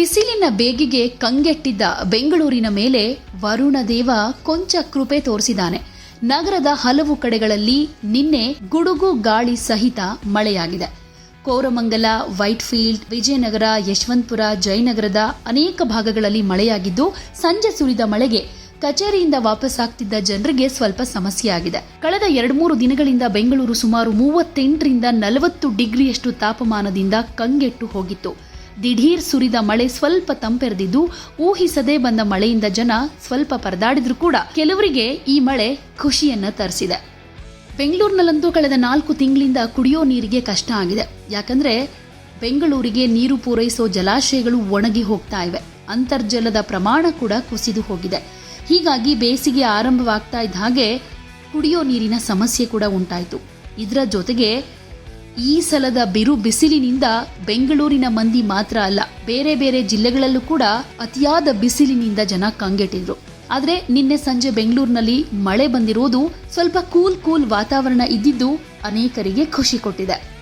ಬಿಸಿಲಿನ ಬೇಗಿಗೆ ಕಂಗೆಟ್ಟಿದ್ದ ಬೆಂಗಳೂರಿನ ಮೇಲೆ ವರುಣದೇವ ಕೊಂಚ ಕೃಪೆ ತೋರಿಸಿದ್ದಾನೆ. ನಗರದ ಹಲವು ಕಡೆಗಳಲ್ಲಿ ನಿನ್ನೆ ಗುಡುಗು ಗಾಳಿ ಸಹಿತ ಮಳೆಯಾಗಿದೆ. ಕೋರಮಂಗಲ, ವೈಟ್ಫೀಲ್ಡ್, ವಿಜಯನಗರ, ಯಶವಂತಪುರ, ಜಯನಗರದ ಅನೇಕ ಭಾಗಗಳಲ್ಲಿ ಮಳೆಯಾಗಿದ್ದು, ಸಂಜೆ ಸುರಿದ ಮಳೆಗೆ ಕಚೇರಿಯಿಂದ ವಾಪಸ್ಸಾಗ್ತಿದ್ದ ಜನರಿಗೆ ಸ್ವಲ್ಪ ಸಮಸ್ಯೆಯಾಗಿದೆ. ಕಳೆದ ಎರಡು ಮೂರು ದಿನಗಳಿಂದ ಬೆಂಗಳೂರು ಸುಮಾರು ಮೂವತ್ತೆಂಟರಿಂದ ನಲವತ್ತು ಡಿಗ್ರಿಯಷ್ಟು ತಾಪಮಾನದಿಂದ ಕಂಗೆಟ್ಟು ಹೋಗಿತ್ತು. ದಿಢೀರ್ ಸುರಿದ ಮಳೆ ಸ್ವಲ್ಪ ತಂಪೆರೆದಿದ್ದು ಊಹಿಸದೇ ಬಂದ ಮಳೆಯಿಂದ ಜನ ಸ್ವಲ್ಪ ಪರದಾಡಿದ್ರು ಕೂಡ ಕೆಲವರಿಗೆ ಈ ಮಳೆ ಖುಷಿಯನ್ನ ತರಿಸಿದೆ. ಬೆಂಗಳೂರಿನಲ್ಲಂತೂ ಕಳೆದ ನಾಲ್ಕು ತಿಂಗಳಿಂದ ಕುಡಿಯೋ ನೀರಿಗೆ ಕಷ್ಟ ಆಗಿದೆ. ಯಾಕಂದ್ರೆ ಬೆಂಗಳೂರಿಗೆ ನೀರು ಪೂರೈಸೋ ಜಲಾಶಯಗಳು ಒಣಗಿ ಹೋಗ್ತಾ ಇವೆ. ಅಂತರ್ಜಲದ ಪ್ರಮಾಣ ಕೂಡ ಕುಸಿದು ಹೋಗಿದೆ. ಹೀಗಾಗಿ ಬೇಸಿಗೆ ಆರಂಭವಾಗ್ತಾ ಇದ್ದ ಹಾಗೆ ಕುಡಿಯೋ ನೀರಿನ ಸಮಸ್ಯೆ ಕೂಡ ಉಂಟಾಯಿತು. ಇದರ ಜೊತೆಗೆ ಈ ಸಲದ ಬಿರು ಬಿಸಿಲಿನಿಂದ ಬೆಂಗಳೂರಿನ ಮಂದಿ ಮಾತ್ರ ಅಲ್ಲ, ಬೇರೆ ಬೇರೆ ಜಿಲ್ಲೆಗಳಲ್ಲೂ ಕೂಡ ಅತಿಯಾದ ಬಿಸಿಲಿನಿಂದ ಜನ ಕಂಗೆಟ್ಟಿದ್ರು. ಆದ್ರೆ ನಿನ್ನೆ ಸಂಜೆ ಬೆಂಗಳೂರಿನಲ್ಲಿ ಮಳೆ ಬಂದಿರೋದು ಸ್ವಲ್ಪ ಕೂಲ್ ಕೂಲ್ ವಾತಾವರಣ ಇದ್ದಿದ್ದು ಅನೇಕರಿಗೆ ಖುಷಿ ಕೊಟ್ಟಿದೆ.